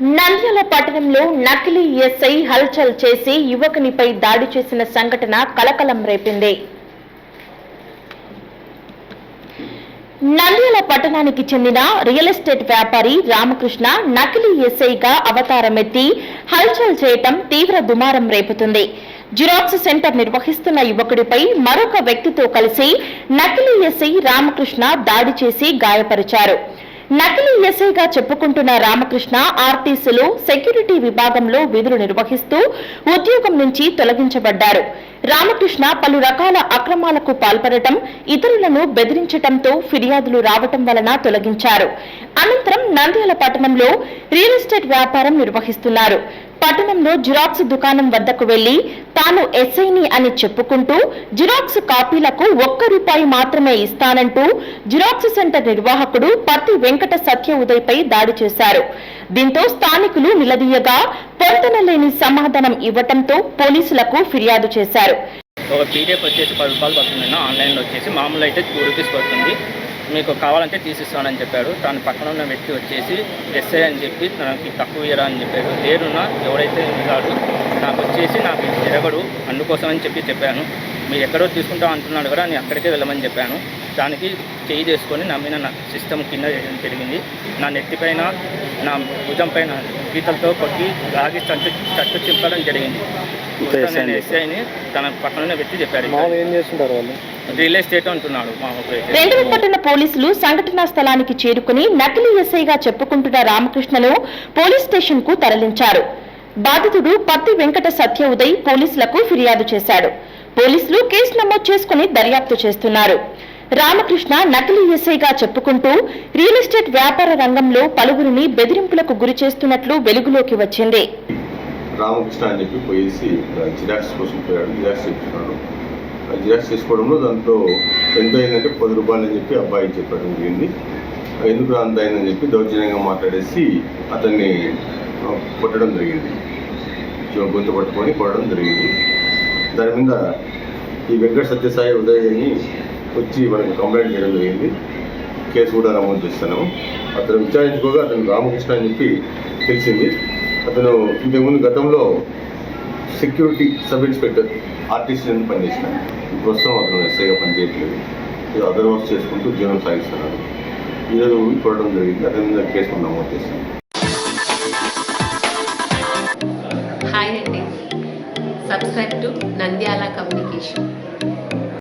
నంద్యాల పట్టణంలో నకిలీ ఎస్ఐ హల్చల్ చేసి యువకునిపై దాడి చేసిన సంఘటన కలకలం రేపింది. నంద్యాల పట్టణానికి చెందిన రియల్ ఎస్టేట్ వ్యాపారి రామకృష్ణ నకిలీ ఎస్ఐగా అవతారమెత్తి హల్చల్ చేయటం తీవ్ర దుమారం రేపుతుంది. జిరాక్స్ సెంటర్ నిర్వహిస్తున్న యువకుడిపై మరొక వ్యక్తితో కలిసి నకిలీ ఎస్ఐ రామకృష్ణ దాడి చేసి గాయపరిచారు. నకిలీ ఎస్ఐగా చెప్పుకుంటున్న రామకృష్ణ ఆర్టీసీలో సెక్యూరిటీ విభాగంలో విధులు నిర్వహిస్తూ ఉద్యోగం నుంచి తొలగించబడ్డారు. రామకృష్ణ పలు రకాల అక్రమాలకు పాల్పడటం ఇతరులను బెదిరించటంతో ఫిర్యాదులు రావటం వలన తొలగించారు. అనంతరం నంద్యాల పట్టణంలో రియల్ ఎస్టేట్ వ్యాపారం నిర్వహిస్తున్నారు. పట్టణంలో జిరాక్స్ దుకాణం వద్దకు వెళ్ళి తాను ఎస్ఐని అని చెప్పుకుంటూ జిరాక్స్ కాపీలకు ఒక్క రూపాయి మాత్రమే ఇస్తానంటూ జిరాక్స్ సెంటర్ నిర్వాహకుడు పత్తి వెంకట సత్య ఉదయ్పై దాడి చేశారు. దీంతో స్థానికులు నిలదీయగా పొంతనలేని సమాధానం ఇవ్వటంతో పోలీసులకు ఫిర్యాదు చేశారు. ఒక పీడిఎఫ్ వచ్చేసి పది రూపాయలు పడుతుంది ఆన్లైన్లో వచ్చేసి మామూలు అయితే టూ రూపీస్ పడుతుంది. మీకు కావాలంటే తీసిస్తానని చెప్పాడు. తన పక్కన ఉన్న వ్యక్తి వచ్చేసి ఎస్ఐ అని చెప్పి నాకు తక్కువ ఇయరా అని చెప్పాడు. లేరున్న ఎవరైతే ఉన్నాడు నాకు వచ్చేసి నాకు ఇది అందుకోసం అని చెప్పి చెప్పాను. మీరు ఎక్కడో తీసుకుంటాం అంటున్నాడు కూడా నేను అక్కడికే వెళ్ళమని చెప్పాను. దానికి చేయి చేసుకొని నా మీద నా సిస్టమ్ కింద చేయడం జరిగింది నా నెత్తిపైన నా భుజం పైన గీతలతో కొట్టి లాగి చట్టు చట్టు చింపడం జరిగింది. ఎస్ఐని తన పక్కన ఉన్న వ్యక్తి చెప్పారు మామూలుగా ఏం చేస్తుంటారు వాళ్ళు? రియల్ ఎస్టేట్ అంటున్నాడు మా ఊరైతే రెండవ పట్టణ పోలీసులు సంఘటనా స్థలానికి చేరుకుని నకిలీ ఎస్ఐగా చెప్పుకుంటున్న రామకృష్ణను పోలీస్ స్టేషన్కు తరలించారు. బాధితుడు పత్తి వెంకట సత్య ఉదయ్ పోలీసులకు ఫిర్యాదు చేశాడు. పోలీసులు కేసు నమోదు చేసుకుని దర్యాప్తు చేస్తున్నారు. రామకృష్ణ నకిలీ ఎస్ఐగా చెప్పుకుంటూ రియల్ ఎస్టేట్ వ్యాపార రంగంలో పలువురిని బెదిరింపులకు గురి చేస్తున్నట్లు వెలుగులోకి వచ్చింది. రామకృష్ణ అని చెప్పి పోయేసి జిరాక్స్ కోసం పోయాడు. జిరాక్స్ చేస్తున్నాడు. ఆ జిరాక్స్ చేసుకోవడంలో దాంట్లో ఎంత అయిందంటే పది రూపాయలు అని చెప్పి అబ్బాయి చెప్పడం. జరిగింది ఎందుకు అంత అయిందని చెప్పి దౌర్జన్యంగా మాట్లాడేసి అతన్ని కొట్టడం జరిగింది. గొంతు పట్టుకొని కొట్టడం జరిగింది. దాని మీద ఈ వెంకట సత్యసాయి ఉదయ్ అని వచ్చి మనకు కంప్లైంట్ చేయడం జరిగింది. కేసు కూడా నమోదు చేస్తాను అతను విచారించుకోగా అతను రామకృష్ణ అని చెప్పి తెలిసింది. అతను ఇంతకుముందు గతంలో సెక్యూరిటీ సబ్ ఇన్స్పెక్టర్ ఆర్టీసీ అని పనిచేసినాడు ప్రస్తుతం అతను ఎస్ఐగా పనిచేయట్లేదు. ఇది అదర్ చేసుకుంటూ జీవనం సాగిస్తున్నాడు. ఈరోజు కొట్టడం జరిగింది. అతని మీద కేసు నమోదు చేశాను హాయ్ అండి. Subscribe to Nandyal communication